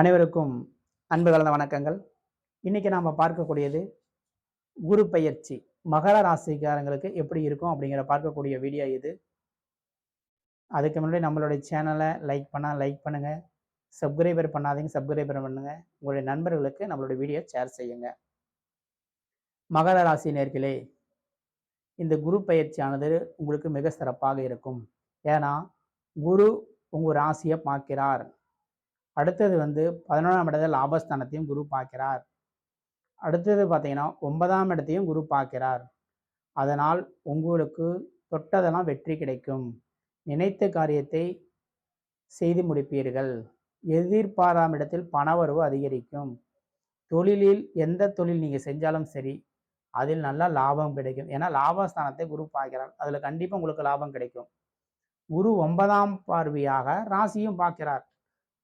அனைவருக்கும் அன்பு கலந்த வணக்கங்கள். இன்னைக்கு நாம் பார்க்கக்கூடியது குரு பயிற்சி மகர ராசிக்காரங்களுக்கு எப்படி இருக்கும் அப்படிங்கிற பார்க்கக்கூடிய வீடியோ இது. அதுக்கு முன்னாடி நம்மளுடைய சேனலை லைக் பண்ணால் லைக் பண்ணுங்கள் சப்ஸ்கிரைபர் பண்ணாதீங்க சப்ஸ்கிரைபர் பண்ணுங்கள் உங்களுடைய நண்பர்களுக்கு நம்மளுடைய வீடியோ ஷேர் செய்யுங்க. மகர ராசி நேர்களே இந்த குரு பயிற்சியானது உங்களுக்கு மிக சிறப்பாக இருக்கும். ஏன்னா குரு உங்கள் ராசியை பார்க்கிறார். அடுத்தது வந்து பதினொன்றாம் இடத்துல லாபஸ்தானத்தையும் குரு பார்க்கிறார். அடுத்தது பார்த்தீங்கன்னா ஒன்பதாம் இடத்தையும் குரு பார்க்கிறார். அதனால் உங்களுக்கு தொட்டதெல்லாம் வெற்றி கிடைக்கும். நினைத்த காரியத்தை செய்து முடிப்பீர்கள். எதிர்பாராம இடத்தில் பணவரவு அதிகரிக்கும். தொழிலில் எந்த தொழில் நீங்கள் செஞ்சாலும் சரி அதில் நல்லா லாபம் கிடைக்கும். ஏன்னா லாபஸ்தானத்தை குரு பார்க்கிறார். அதில் கண்டிப்பாக உங்களுக்கு லாபம் கிடைக்கும். குரு ஒன்பதாம் பார்வையாக ராசியும் பார்க்கிறார்.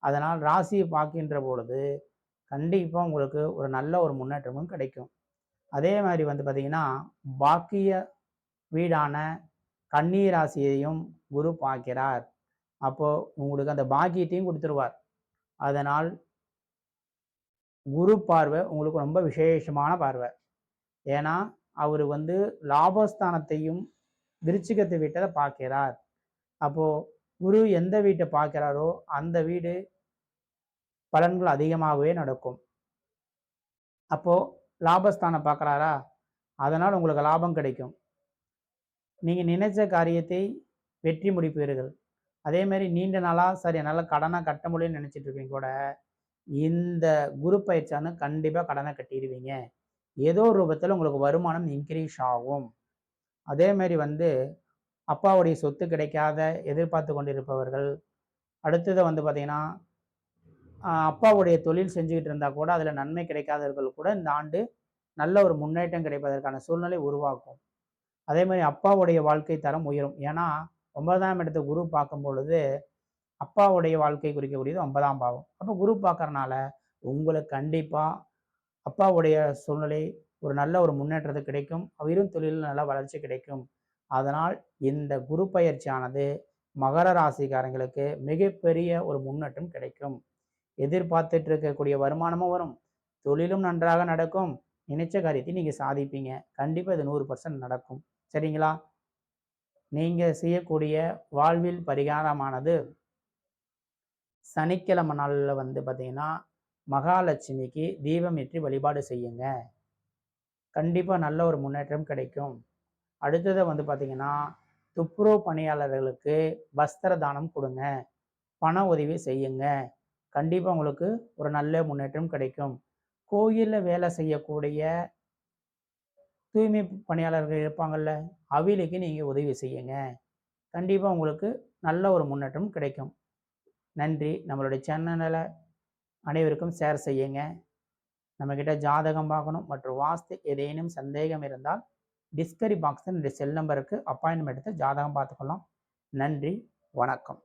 அதனால் ராசியை பார்க்கின்ற பொழுது கண்டிப்பாக உங்களுக்கு ஒரு நல்ல ஒரு முன்னேற்றமும் கிடைக்கும். அதே மாதிரி வந்து பார்த்திங்கன்னா பாக்கிய வீடான கன்னி ராசியையும் குரு பார்க்கிறார். அப்போது உங்களுக்கு அந்த பாக்கியத்தையும் கொடுத்துருவார். அதனால் குரு பார்வை உங்களுக்கு ரொம்ப விசேஷமான பார்வை. ஏன்னா அவர் வந்து லாபஸ்தானத்தையும் விருச்சிகத்தை விட்டதை பார்க்கிறார். அப்போது குரு எந்த வீட்டை பார்க்கிறாரோ அந்த வீடு பலன்கள் அதிகமாகவே நடக்கும். அப்போது லாபஸ்தானம் பார்க்குறாரா? அதனால் உங்களுக்கு லாபம் கிடைக்கும். நீங்கள் நினைச்ச காரியத்தை வெற்றி முடிப்பீர்கள். அதே மாதிரி நீண்ட நாளாக சரி என்னால் கடனாக கட்ட முடியும்னு நினச்சிட்டு கூட இந்த குரு பயிற்சியானு கண்டிப்பாக கடனை கட்டிடுவீங்க. ஏதோ ஒரு ரூபத்தில் உங்களுக்கு வருமானம் இன்க்ரீஸ் ஆகும். அதே மாதிரி வந்து அப்பாவுடைய சொத்து கிடைக்காத எதிர்பார்த்து கொண்டிருப்பவர்கள். அடுத்தது வந்து பார்த்திங்கன்னா அப்பாவுடைய தொழில் செஞ்சுக்கிட்டு இருந்தால் கூட அதில் நன்மை கிடைக்காதவர்கள் கூட இந்த ஆண்டு நல்ல ஒரு முன்னேற்றம் கிடைப்பதற்கான சூழ்நிலை உருவாக்கும் அதே மாதிரி அப்பாவுடைய வாழ்க்கை தரம் உயரும். ஏன்னா ஒன்பதாம் இடத்த குரு பார்க்கும் பொழுது அப்பாவுடைய வாழ்க்கை குறிக்கக்கூடியது ஒன்பதாம் பாவம். அப்போ குரு பார்க்கறனால உங்களுக்கு கண்டிப்பாக அப்பாவுடைய சூழ்நிலை ஒரு நல்ல ஒரு முன்னேற்றத்தை கிடைக்கும். அவரும் தொழிலில் நல்ல வளர்ச்சி கிடைக்கும். அதனால் இந்த குரு பயிற்சியானது மகர ராசிக்காரங்களுக்கு மிகப்பெரிய ஒரு முன்னேற்றம் கிடைக்கும். எதிர்பார்த்துட்டு இருக்கக்கூடிய வருமானமும் வரும். தொழிலும் நன்றாக நடக்கும். நினைச்ச காரியத்தை நீங்கள் சாதிப்பீங்க. கண்டிப்பாக இது நூறு பர்சன்ட் நடக்கும். சரிங்களா? நீங்கள் செய்யக்கூடிய வாழ்வில் பரிகாரமானது சனிக்கிழமை நாளில் வந்து பார்த்தீங்கன்னா மகாலட்சுமிக்கு தீபம் ஏற்றி வழிபாடு செய்யுங்க. கண்டிப்பாக நல்ல ஒரு முன்னேற்றம் கிடைக்கும். அடுத்ததை வந்து பார்த்தீங்கன்னா துப்புரவு பணியாளர்களுக்கு வஸ்திர தானம் கொடுங்க. பண உதவி செய்யுங்க. கண்டிப்பாக உங்களுக்கு ஒரு நல்ல முன்னேற்றம் கிடைக்கும். கோயிலில் வேலை செய்யக்கூடிய தூய்மை பணியாளர்கள் இருப்பாங்கள்ல அவிலுக்கு நீங்கள் உதவி செய்யுங்க. கண்டிப்பாக உங்களுக்கு நல்ல ஒரு முன்னேற்றம் கிடைக்கும். நன்றி. நம்மளுடைய சேனலில் அனைவருக்கும் ஷேர் செய்யுங்க. நம்மக்கிட்ட ஜாதகம் பார்க்கணும் மற்றும் வாஸ்து ஏதேனும் சந்தேகம் இருந்தால் டிஸ்கரி பாக்ஸில் இந்த செல் நம்பருக்கு அப்பாயின்மெண்ட் எடுத்து ஜாதகம் பார்த்துக்கலாம் நன்றி. வணக்கம்.